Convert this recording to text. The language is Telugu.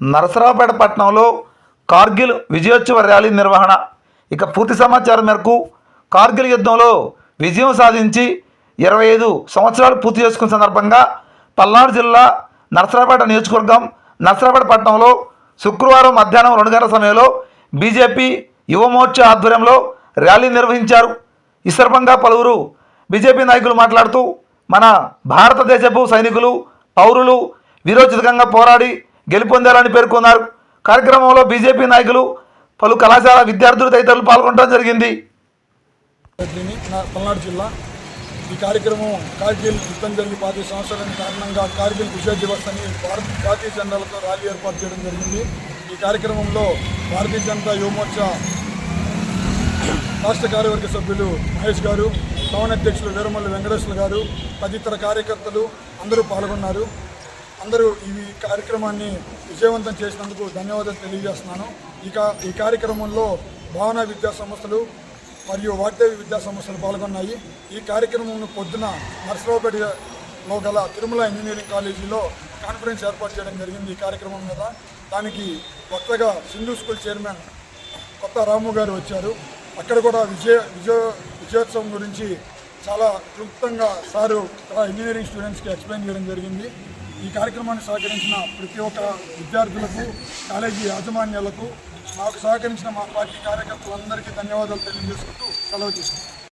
నరసరావుపేట పట్టణంలో కార్గిల్ విజయోత్సవ ర్యాలీ నిర్వహణ. ఇక పూర్తి సమాచారం మేరకు కార్గిల్ యుద్ధంలో విజయం సాధించి ఇరవై ఐదు సంవత్సరాలు పూర్తి చేసుకున్న సందర్భంగా పల్నాడు జిల్లా నరసరావుపేట నియోజకవర్గం నరసరావుపేట పట్టణంలో శుక్రవారం మధ్యాహ్నం రెండు గంటల సమయంలో బీజేపీ యువమోర్చా ఆధ్వర్యంలో ర్యాలీ నిర్వహించారు. ఈ సందర్భంగా పలువురు బీజేపీ నాయకులు మాట్లాడుతూ మన భారతదేశపు సైనికులు పౌరులు వీరోచితంగా పోరాడి గెలుపొందారని పేర్కొన్నారు. కార్యక్రమంలో బీజేపీ నాయకులు పలు కళాశాల విద్యార్థులు తదితరులు పాల్గొనడం జరిగింది. పల్నాడు జిల్లా ఈ కార్యక్రమం కార్గిల్ యుద్ధం జరిగి పాతి సంవత్సరాల కారణంగా కార్గిల్ విజయ దివస్ అని భారత జాతీయ జెండాలతో ర్యాలీ ఏర్పాటు చేయడం జరిగింది. ఈ కార్యక్రమంలో భారతీయ జనతా యువమోర్చా రాష్ట్ర కార్యవర్గ సభ్యులు మహేష్ గారు టౌన్ అధ్యక్షులు వీరమల్లి వెంకటేశ్వర గారు తదితర కార్యకర్తలు అందరూ పాల్గొన్నారు. అందరూ ఈ కార్యక్రమాన్ని విజయవంతం చేసినందుకు ధన్యవాదాలు తెలియజేస్తున్నాను. ఇక ఈ కార్యక్రమంలో భావన విద్యా సంస్థలు మరియు వాగ్దేవి విద్యా సంస్థలు పాల్గొన్నాయి. ఈ కార్యక్రమం పొద్దున నర్సరావుపేటలో గల తిరుమల ఇంజనీరింగ్ కాలేజీలో కాన్ఫరెన్స్ ఏర్పాటు చేయడం జరిగింది ఈ కార్యక్రమం మీద. దానికి కొత్తగా సింధు స్కూల్ చైర్మన్ కొత్త రాము గారు వచ్చారు. అక్కడ కూడా విజయ విజయ విజయోత్సవం గురించి చాలా క్లుప్తంగా సారు ఇక్కడ ఇంజనీరింగ్ స్టూడెంట్స్కి ఎక్స్ప్లెయిన్ చేయడం జరిగింది. ఈ కార్యక్రమాన్ని సహకరించిన ప్రతి ఒక్క విద్యార్థులకు కాలేజీ యాజమాన్యాలకు మాకు సహకరించిన మా పార్టీ కార్యకర్తలందరికీ ధన్యవాదాలు తెలియజేసుకుంటూ సెలవు తీసుకుంటాం